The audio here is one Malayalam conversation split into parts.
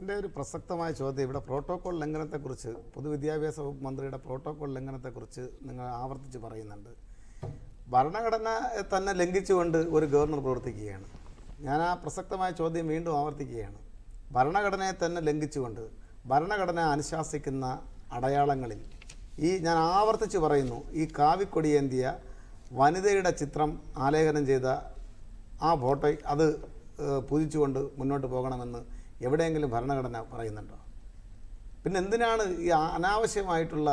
എന്റെ ഒരു പ്രസക്തമായ ചോദ്യം. ഇവിടെ പ്രോട്ടോകോൾ ലംഘനത്തെക്കുറിച്ച് പൊതുവിദ്യാഭ്യാസ വകുപ്പ് മന്ത്രിയുടെ പ്രോട്ടോകോൾ ലംഘനത്തെക്കുറിച്ച് നിങ്ങൾ ആവർത്തിച്ച് പറയുന്നുണ്ട്. ഭരണഘടന തന്നെ ലംഘിച്ചുകൊണ്ട് ഒരു ഗവർണർ പ്രവർത്തിക്കുകയാണ്. ഞാൻ ആ പ്രസക്തമായ ചോദ്യം വീണ്ടും ആവർത്തിക്കുകയാണ്. ഭരണഘടനയെ തന്നെ ലംഘിച്ചുകൊണ്ട് ഭരണഘടന അനുശാസിക്കുന്ന അടയാളങ്ങളിൽ ഈ ഞാൻ ആവർത്തിച്ച് പറയുന്നു ഈ കാവിക്കൊടിയേന്തിയ വനിതയുടെ ചിത്രം ആലേഖനം ചെയ്ത ആ ഫോട്ടോ അത് പൂജിച്ചുകൊണ്ട് മുന്നോട്ട് പോകണമെന്ന് എവിടെയെങ്കിലും ഭരണഘടന പറയുന്നുണ്ടോ? പിന്നെ എന്തിനാണ് ഈ അനാവശ്യമായിട്ടുള്ള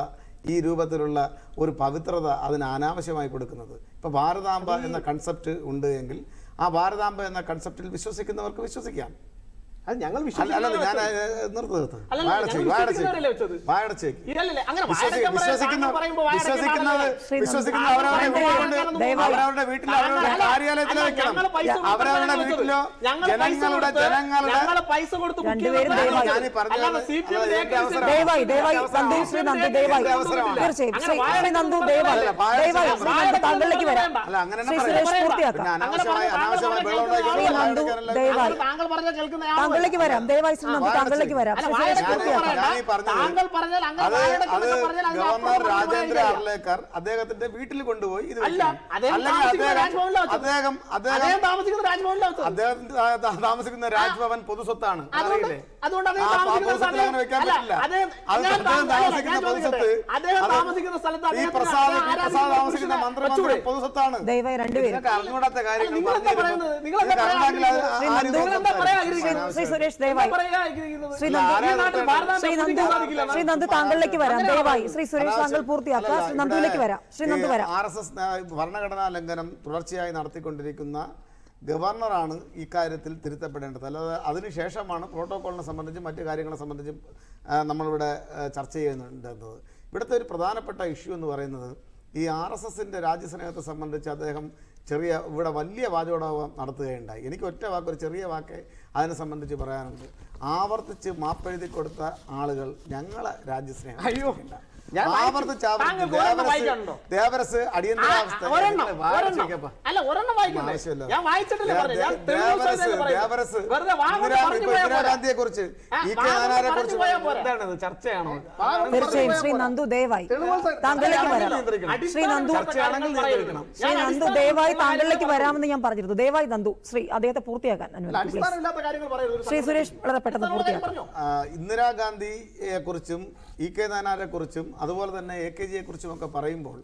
ഈ രൂപത്തിലുള്ള ഒരു പവിത്രത അതിന് അനാവശ്യമായി കൊടുക്കുന്നത്? ഇപ്പോൾ ഭാരതാംബ എന്ന കൺസെപ്റ്റ് ഉണ്ട് എങ്കിൽ ആ ഭാരതാംബ എന്ന കൺസെപ്റ്റിൽ വിശ്വസിക്കുന്നവർക്ക് വിശ്വസിക്കാം. അത് ഞങ്ങൾ അവരവരുടെ ദയവായി. അവരവരുടെ കാര്യാലയത്തിൽ വെക്കണം. അവരവരുടെ വീട്ടിലോ ഞങ്ങൾ പൈസ ജനങ്ങളുടെ ജനങ്ങളുടെ പൈസ കൊടുത്ത്. താങ്കളിലേക്ക് വരാം. അനാവശ്യമായ താങ്കൾ പറഞ്ഞ കേൾക്കുന്ന താങ്കളിലേക്ക് വരാം ദയവായി ശ്രീ നന്ദു താങ്കളിലേക്ക് വരാം ഗവർണർ രാജേന്ദ്ര. അർലേക്കർ അദ്ദേഹത്തിന്റെ വീട്ടിൽ കൊണ്ടുപോയി ഇത്. അദ്ദേഹം അദ്ദേഹം താമസിക്കുന്ന രാജ്ഭവൻ പൊതുസ്വത്താണ് അറിയില്ലേ? ദയവായി രണ്ടുപേരും അറിഞ്ഞുകൂടാത്ത കാര്യങ്ങൾ സുരേഷ് ദയവായി? ശ്രീ നന്ദു താങ്കളിലേക്ക് വരാം. ദയവായി. ശ്രീ സുരേഷ് താങ്കൾ പൂർത്തിയാക്കുക. ശ്രീ നന്ദുവിലേക്ക് വരാം. ശ്രീ നന്ദു വരാം. ആർ എസ് എസ് ഭരണഘടനാ ലംഘനം തുടർച്ചയായി നടത്തിക്കൊണ്ടിരിക്കുന്ന ഗവർണറാണ് ഇക്കാര്യത്തിൽ തിരുത്തപ്പെടേണ്ടത്. അല്ലാതെ അതിനുശേഷമാണ് പ്രോട്ടോക്കോളിനെ സംബന്ധിച്ചും മറ്റു കാര്യങ്ങളെ സംബന്ധിച്ചും നമ്മളിവിടെ ചർച്ച ചെയ്യുന്നുണ്ടെന്നത്. ഇവിടുത്തെ ഒരു പ്രധാനപ്പെട്ട ഇഷ്യൂ എന്ന് പറയുന്നത് ഈ ആർ എസ് എസിന്റെ രാജ്യസ്നേഹത്തെ സംബന്ധിച്ച് അദ്ദേഹം ചെറിയ ഇവിടെ വലിയ വാചോടകം നടത്തുകയുണ്ടായി. എനിക്ക് ഒറ്റ വാക്ക് ഒരു ചെറിയ വാക്ക് അതിനെ സംബന്ധിച്ച് പറയാനുണ്ട്. ആവർത്തിച്ച് മാപ്പെഴുതി കൊടുത്ത ആളുകൾ ഞങ്ങളെ രാജ്യസ്നേഹം അയ്യോ. ഞാൻ ദേവരസ്? അടിയന്തരാവസ്ഥ. അല്ല ഒരെണ്ണം വായിക്കണ്ടേ? ഞാൻ വായിച്ചിട്ടില്ല ദേവരസ്. ഇന്ദിരാഗാന്ധിയെ കുറിച്ച് ഇ കെ നായനാരെ കുറിച്ച് പോയാൽ എന്താണ് ഇത് ചർച്ചയാണോ തീർച്ചയായും ശ്രീ നന്ദു ദയവായി താങ്കളിലേക്ക് വരാം. ശ്രീ നന്ദു. ശ്രീ നന്ദു അടിസ്ഥാന ദയവായി താങ്കളിലേക്ക് വരാമെന്ന് ഞാൻ പറഞ്ഞിരുന്നു. ദയവായി നന്ദു. ശ്രീ അദ്ദേഹത്തെ പൂർത്തിയാക്കാൻ ശ്രീ സുരേഷ് വളരെ പെട്ടെന്ന് പൂർത്തിയാക്കാം. ഇന്ദിരാഗാന്ധിയെ കുറിച്ചും ഇ കെ നായനാരെ കുറിച്ചും അതുപോലെ തന്നെ എ കെ ജിയെ കുറിച്ചും ഒക്കെ പറയുമ്പോൾ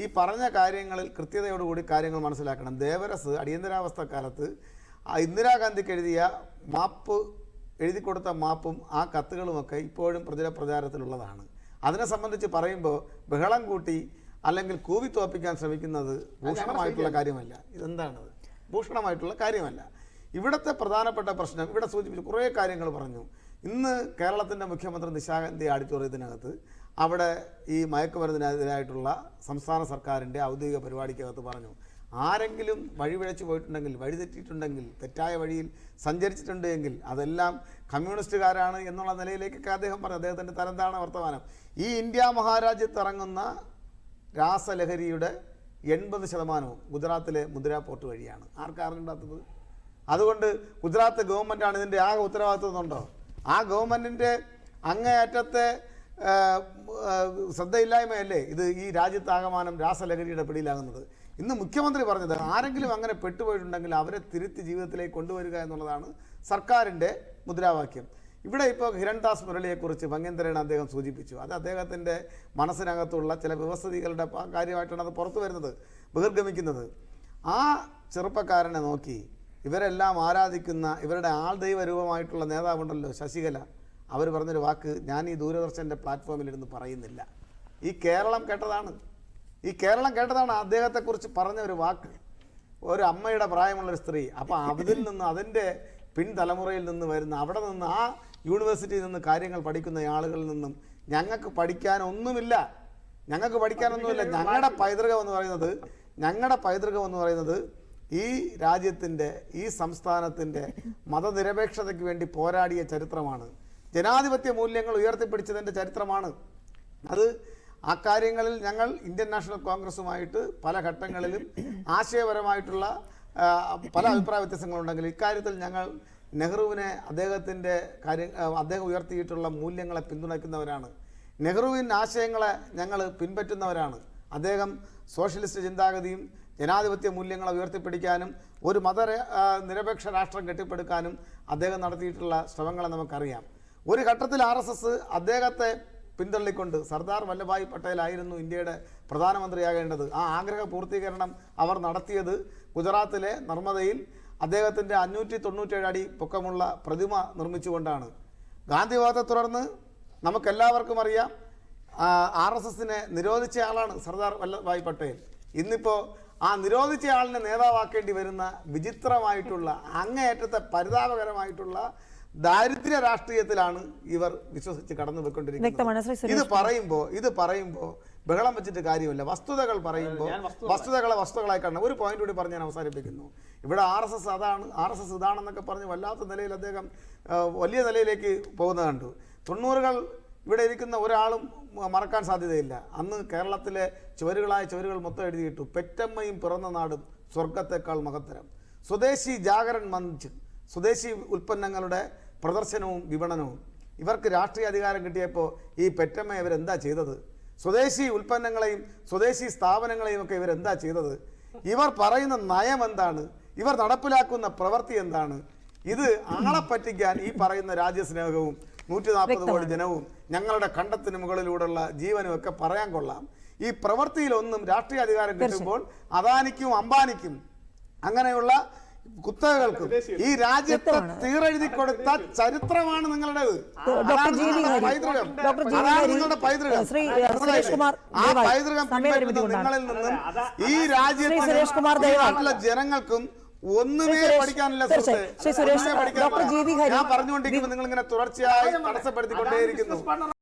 ഈ പറഞ്ഞ കാര്യങ്ങളിൽ കൃത്യതയോടുകൂടി കാര്യങ്ങൾ മനസ്സിലാക്കണം. ദേവരസ് അടിയന്തരാവസ്ഥ കാലത്ത് ഇന്ദിരാഗാന്ധിക്ക് എഴുതിയ മാപ്പ് എഴുതി കൊടുത്ത മാപ്പും ആ കത്തുകളുമൊക്കെ ഇപ്പോഴും പ്രചര പ്രചാരത്തിലുള്ളതാണ്. അതിനെ സംബന്ധിച്ച് പറയുമ്പോൾ ബഹളം കൂട്ടി അല്ലെങ്കിൽ കൂവി തോപ്പിക്കാൻ ശ്രമിക്കുന്നത് ഭൂഷണമായിട്ടുള്ള കാര്യമല്ല. ഇതെന്താണത്? ഭൂഷണമായിട്ടുള്ള കാര്യമല്ല. ഇവിടുത്തെ പ്രധാനപ്പെട്ട പ്രശ്നം ഇവിടെ സൂചിപ്പിച്ചു കുറേ കാര്യങ്ങൾ പറഞ്ഞു. ഇന്ന് കേരളത്തിന്റെ മുഖ്യമന്ത്രി നിശാഗന്ധി ആഡിറ്റോറിയത്തിനകത്ത് അവിടെ ഈ മയക്കുമരുന്നിനെതിരായിട്ടുള്ള സംസ്ഥാന സർക്കാരിന്റെ ഔദ്യോഗിക പരിപാടിക്കകത്ത് പറഞ്ഞു. ആരെങ്കിലും വഴിപിഴച്ചു പോയിട്ടുണ്ടെങ്കിൽ വഴിതെറ്റിയിട്ടുണ്ടെങ്കിൽ തെറ്റായ വഴിയിൽ സഞ്ചരിച്ചിട്ടുണ്ട് എങ്കിൽ അതെല്ലാം കമ്മ്യൂണിസ്റ്റുകാരാണ് എന്നുള്ള നിലയിലേക്കൊക്കെ അദ്ദേഹം പറഞ്ഞു. അദ്ദേഹത്തിന്റെ തരംതാണ് വർത്തമാനം? ഈ ഇന്ത്യ മഹാരാജ്യത്ത് ഇറങ്ങുന്ന രാസലഹരിയുടെ എൺപത് ശതമാനവും ഗുജറാത്തിലെ മുദ്ര പോർട്ട് വഴിയാണ്. ആർക്കാറിഞ്ഞിടാത്തത് അതുകൊണ്ട് ഗുജറാത്ത് ഗവൺമെന്റാണ് ഇതിന്റെ ആകെ ഉത്തരവാദിത്വം എന്നുണ്ടോ? ആ ഗവൺമെന്റിന്റെ അങ്ങേയറ്റത്തെ ശ്രദ്ധയില്ലായ്മയല്ലേ ഇത് ഈ രാജ്യത്താകമാനം രാസലഹരിയുടെ പിടിയിലാകുന്നത്? ഇന്ന് മുഖ്യമന്ത്രി പറഞ്ഞത് ആരെങ്കിലും അങ്ങനെ പെട്ടുപോയിട്ടുണ്ടെങ്കിൽ അവരെ തിരുത്തി ജീവിതത്തിലേക്ക് കൊണ്ടുവരിക എന്നുള്ളതാണ് സർക്കാരിന്റെ മുദ്രാവാക്യം. ഇവിടെ ഇപ്പോൾ ഹിരൺദാസ് മുരളിയെക്കുറിച്ച് ഭംഗ്യന്തരേണ അദ്ദേഹം സൂചിപ്പിച്ചു. അത് അദ്ദേഹത്തിന്റെ മനസ്സിനകത്തുള്ള ചില വ്യവസ്ഥിതികളുടെ കാര്യമായിട്ടാണ് അത് പുറത്തു വരുന്നത് ബഹിർഗമിക്കുന്നത്. ആ ചെറുപ്പക്കാരനെ നോക്കി ഇവരെല്ലാം ആരാധിക്കുന്ന ഇവരുടെ ആൾ ദൈവരൂപമായിട്ടുള്ള നേതാവുണ്ടല്ലോ ശശികല. അവർ പറഞ്ഞൊരു വാക്ക് ഞാൻ ഈ ദൂരദർശന്റെ പ്ലാറ്റ്ഫോമിലിരുന്ന് പറയുന്നില്ല. ഈ കേരളം കേട്ടതാണ്. ഈ കേരളം കേട്ടതാണ് അദ്ദേഹത്തെക്കുറിച്ച് പറഞ്ഞ ഒരു വാക്ക്. ഒരു അമ്മയുടെ പ്രായമുള്ളൊരു സ്ത്രീ. അപ്പോൾ അതിൽ നിന്ന് അതിന്റെ പിൻതലമുറയിൽ നിന്ന് വരുന്ന അവിടെ നിന്ന് ആ യൂണിവേഴ്സിറ്റിയിൽ നിന്ന് കാര്യങ്ങൾ പഠിക്കുന്ന ആളുകളിൽ നിന്നും ഞങ്ങൾക്ക് പഠിക്കാനൊന്നുമില്ല. ഞങ്ങൾക്ക് പഠിക്കാനൊന്നുമില്ല. ഞങ്ങളുടെ പൈതൃകം എന്ന് പറയുന്നത് ഞങ്ങളുടെ പൈതൃകം എന്ന് പറയുന്നത് ഈ രാജ്യത്തിന്റെ ഈ സംസ്ഥാനത്തിന്റെ മതനിരപേക്ഷതയ്ക്ക് വേണ്ടി പോരാടിയ ചരിത്രമാണ്. ജനാധിപത്യ മൂല്യങ്ങൾ ഉയർത്തിപ്പിടിച്ചതിന്റെ ചരിത്രമാണ്. അത് ആ കാര്യങ്ങളിൽ ഞങ്ങൾ ഇന്ത്യൻ നാഷണൽ കോൺഗ്രസുമായിട്ട് പല ഘട്ടങ്ങളിലും ആശയപരമായിട്ടുള്ള പല അഭിപ്രായ വ്യത്യാസങ്ങളുണ്ടെങ്കിൽ ഇക്കാര്യത്തിൽ ഞങ്ങൾ നെഹ്റുവിനെ അദ്ദേഹത്തിന്റെ കാര്യം അദ്ദേഹം ഉയർത്തിയിട്ടുള്ള മൂല്യങ്ങളെ പിന്തുണയ്ക്കുന്നവരാണ്. നെഹ്റുവിൻ ആശയങ്ങളെ ഞങ്ങൾ പിൻപറ്റുന്നവരാണ്. അദ്ദേഹം സോഷ്യലിസ്റ്റ് ചിന്താഗതിയും ജനാധിപത്യ മൂല്യങ്ങളെ ഉയർത്തിപ്പിടിക്കാനും ഒരു മത നിരപേക്ഷ രാഷ്ട്രം കെട്ടിപ്പടുക്കാനും അദ്ദേഹം നടത്തിയിട്ടുള്ള ശ്രമങ്ങളെ നമുക്കറിയാം. ഒരു ഘട്ടത്തിൽ ആർ എസ് എസ് അദ്ദേഹത്തെ പിന്തള്ളിക്കൊണ്ട് സർദാർ വല്ലഭായ് പട്ടേലായിരുന്നു ഇന്ത്യയുടെ പ്രധാനമന്ത്രിയാകേണ്ടത്. ആ ആഗ്രഹ പൂർത്തീകരണം അവർ നടത്തിയത് ഗുജറാത്തിലെ നർമ്മദയിൽ അദ്ദേഹത്തിന്റെ അഞ്ഞൂറ്റി തൊണ്ണൂറ്റേഴ് അടി പൊക്കമുള്ള പ്രതിമ നിർമ്മിച്ചുകൊണ്ടാണ്. ഗാന്ധിവാദത്തെ തുടർന്ന് നമുക്കെല്ലാവർക്കും അറിയാം ആർ എസ് എസിനെ നിരോധിച്ച ആളാണ് സർദാർ വല്ലഭായ് പട്ടേൽ. ഇന്നിപ്പോൾ ആ നിരോധിച്ച ആളിനെ നേതാവാക്കേണ്ടി വരുന്ന വിചിത്രമായിട്ടുള്ള അങ്ങേയറ്റത്തെ പരിതാപകരമായിട്ടുള്ള ദാരിദ്ര്യ രാഷ്ട്രീയത്തിലാണ് ഇവർ വിശ്വസിച്ച് കടന്നു പോയിക്കൊണ്ടിരിക്കുന്നത്. ഇത് പറയുമ്പോൾ ഇത് പറയുമ്പോൾ ബഹളം വെച്ചിട്ട് കാര്യമില്ല. വസ്തുതകൾ പറയുമ്പോൾ വസ്തുതകളെ വസ്തുക്കളായി കാണണം. ഒരു പോയിന്റ് കൂടി പറഞ്ഞ് ഞാൻ അവസാനിപ്പിക്കുന്നു. ഇവിടെ ആർ എസ് എസ് അതാണ് ആർ എസ് എസ് ഇതാണെന്നൊക്കെ പറഞ്ഞ് വല്ലാത്ത നിലയിൽ അദ്ദേഹം വലിയ നിലയിലേക്ക് പോകുന്നത് കണ്ടു. തൊണ്ണൂറുകൾ ഇവിടെ ഇരിക്കുന്ന ഒരാളും മറക്കാൻ സാധ്യതയില്ല. അന്ന് കേരളത്തിലെ ചുവരുകളായ ചുവരുകൾ മൊത്തം എഴുതിയിട്ടു പെറ്റമ്മയും പിറന്ന നാടും സ്വർഗത്തേക്കാൾ മഹത്തരം. സ്വദേശി ജാഗരൺ മഞ്ച് സ്വദേശി ഉൽപ്പന്നങ്ങളുടെ പ്രദർശനവും വിപണനവും. ഇവർക്ക് രാഷ്ട്രീയ അധികാരം കിട്ടിയപ്പോൾ ഈ പെറ്റമ്മ ഇവരെന്താ ചെയ്തത്? സ്വദേശി ഉൽപ്പന്നങ്ങളെയും സ്വദേശി സ്ഥാപനങ്ങളെയും ഒക്കെ ഇവരെന്താ ചെയ്തത്? ഇവർ പറയുന്ന നയം എന്താണ്? ഇവർ നടപ്പിലാക്കുന്ന പ്രവൃത്തി എന്താണ്? ഇത് ആളെ പറ്റിക്കാൻ ഈ പറയുന്ന രാജ്യസ്നേഹവും നൂറ്റി നാൽപ്പത് കോടി ജനവും ഞങ്ങളുടെ കണ്ടത്തിന് മുകളിലൂടെയുള്ള ജീവനും ഒക്കെ പറയാൻ കൊള്ളാം. ഈ പ്രവൃത്തിയിലൊന്നും രാഷ്ട്രീയ അധികാരം കിട്ടുമ്പോൾ അദാനിക്കും അംബാനിക്കും അങ്ങനെയുള്ള കുത്തകകൾക്കും ഈ രാജ്യത്തെ. തീരെഴുതി കൊടുത്ത ചരിത്രമാണ് നിങ്ങളുടേത്. പൈതൃകം. അതാണ്. നിങ്ങളുടെ പൈതൃകം? ആ പൈതൃകം പിൻപറ്റുന്ന നിങ്ങളിൽ നിന്നും ഈ രാജ്യത്തെ നാട്ടിലെ ജനങ്ങൾക്കും ഒന്നുമേ പഠിക്കാനില്ല സുഹൃത്തെ. ഡോക്ടർ ഞാൻ പറഞ്ഞുകൊണ്ടിരിക്കുമ്പോൾ നിങ്ങൾ ഇങ്ങനെ തുടർച്ചയായി തടസ്സപ്പെടുത്തിക്കൊണ്ടേയിരിക്കുന്നു.